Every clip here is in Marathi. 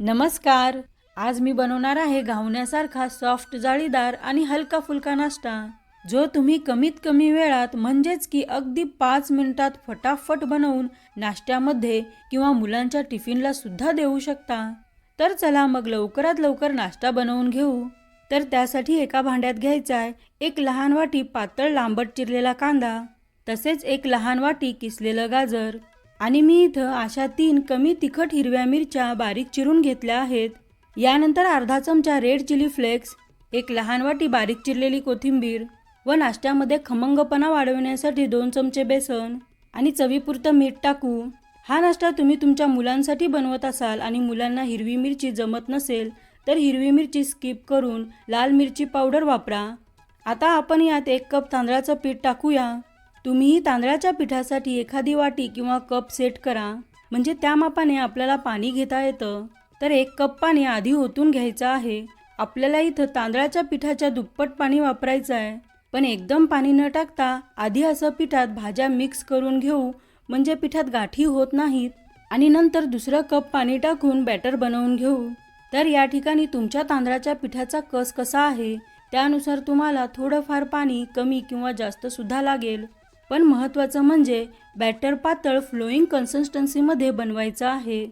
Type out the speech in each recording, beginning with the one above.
नमस्कार. आज मी बनवणार आहे घावण्यासारखा सॉफ्ट जाळीदार आणि हलका फुलका नाश्ता जो तुम्ही कमीत कमी वेळात म्हणजेच की अगदी पाच मिनिटात फटाफट बनवून नाश्त्यामध्ये किंवा मुलांच्या टिफिनला सुद्धा देऊ शकता. तर चला मग लवकरात लवकर नाश्ता बनवून घेऊ. तर त्यासाठी एका भांड्यात घ्यायचा आहे एक लहान वाटी पातळ लांबट चिरलेला कांदा तसेच एक लहान वाटी किसलेलं गाजर आणि मी इथं अशा तीन कमी तिखट हिरव्या मिरच्या बारीक चिरून घेतल्या आहेत. यानंतर अर्धा चमचा रेड चिली फ्लेक्स एक लहान वाटी बारीक चिरलेली कोथिंबीर व नाश्त्यामध्ये खमंगपणा वाढवण्यासाठी दोन चमचे बेसन आणि चवीपुरतं मीठ टाकू. हा नाश्ता तुम्ही तुमच्या मुलांसाठी बनवत असाल आणि मुलांना हिरवी मिरची जमत नसेल तर हिरवी मिरची स्किप करून लाल मिरची पावडर वापरा. आता आपण यात एक कप तांदळाचं पीठ टाकूया. तुम्ही तांदळाच्या पिठासाठी एखादी वाटी किंवा कप सेट करा. म्हणजे त्या मापाने आपल्याला पाणी घेता येतं. तर एक कप पाणी आधी ओतून घ्यायचं आहे. आपल्याला इथं तांदळाच्या पिठाच्या दुप्पट पाणी वापरायचं आहे. पण एकदम पाणी न टाकता आधी असं पिठात भाज्या मिक्स करून घेऊ. म्हणजे पिठात गाठी होत नाहीत. आणि नंतर दुसरं कप पाणी टाकून बॅटर बनवून घेऊ. तर या ठिकाणी तुमच्या तांदळाच्या पिठाचा कस कसा आहे त्यानुसार तुम्हाला थोडंफार पाणी कमी किंवा जास्त सुद्धा लागेल. पण महत्त्वाचं म्हणजे बॅटर पातळ फ्लोईंग कन्सिस्टन्सीमध्ये बनवायचं आहे.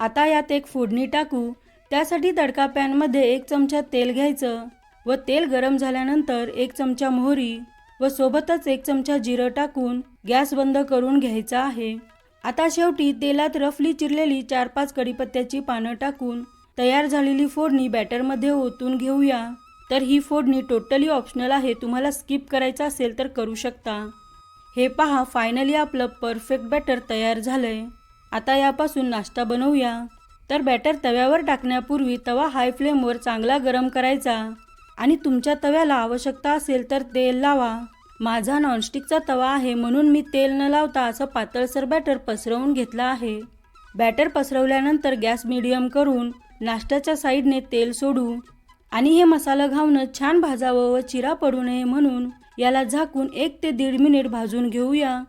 आता यात एक फोडणी टाकू. त्यासाठी तडका पॅनमध्ये एक चमचा तेल घ्यायचं व तेल गरम झाल्यानंतर एक चमचा मोहरी व सोबतच एक चमचा जिरं टाकून गॅस बंद करून घ्यायचा आहे. आता शेवटी तेलात रफली चिरलेली चार पाच कडीपत्त्याची पानं टाकून तयार झालेली फोडणी बॅटरमध्ये ओतून घेऊया. तर ही फोडणी टोटली ऑप्शनल आहे. तुम्हाला स्किप करायचं असेल तर करू शकता. हे पहा फायनली आपलं परफेक्ट बॅटर तयार झालंय. आता यापासून नाश्ता बनवूया. तर बॅटर तव्यावर टाकण्यापूर्वी तवा हाय फ्लेमवर चांगला गरम करायचा. आणि तुमच्या तव्याला आवश्यकता असेल तर तेल लावा. माझा नॉनस्टिकचा तवा आहे म्हणून मी तेल न लावता असं पातळसर बॅटर पसरवून घेतलं आहे. बॅटर पसरवल्यानंतर गॅस मिडियम करून नाश्त्याच्या साईडने तेल सोडू. आणि हे मसाला घावणं छान भाजावं व चिरा पडू नये म्हणून याला झाकून एक ते दीड मिनिट भाजून घेऊया.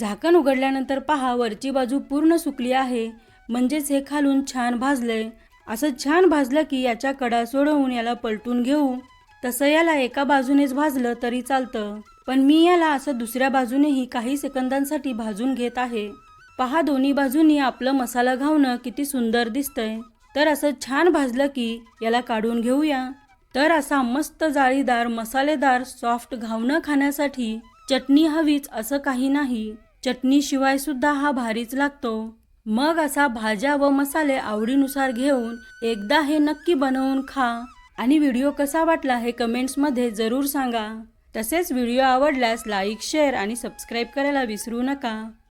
झाकण उघडल्यानंतर पहा वरची बाजू पूर्ण सुकली आहे. म्हणजेच हे खालून छान भाजलंय. असं छान भाजलं की याच्या कडा सोडवून याला पलटून घेऊ. तसं याला एका बाजूनेच भाजलं तरी चालतं. पण मी याला असं दुसऱ्या बाजूनेही काही सेकंदांसाठी भाजून घेत आहे. पहा दोन्ही बाजूनी आपलं मसाला घावणं किती सुंदर दिसतंय. तर असं छान भाजलं की याला काढून घेऊया. तर असा मस्त जाळीदार मसालेदार सॉफ्ट घावणं खाण्यासाठी चटणी हवीच असं काही नाही. चटणीशिवाय सुद्धा हा भारीच लागतो. मग असा भाज्या व मसाले आवडीनुसार घेऊन एकदा हे नक्की बनवून खा. आणि व्हिडिओ कसा वाटला हे कमेंट्समध्ये जरूर सांगा. तसेच व्हिडिओ आवडल्यास लाईक शेअर आणि सबस्क्राईब करायला विसरू नका.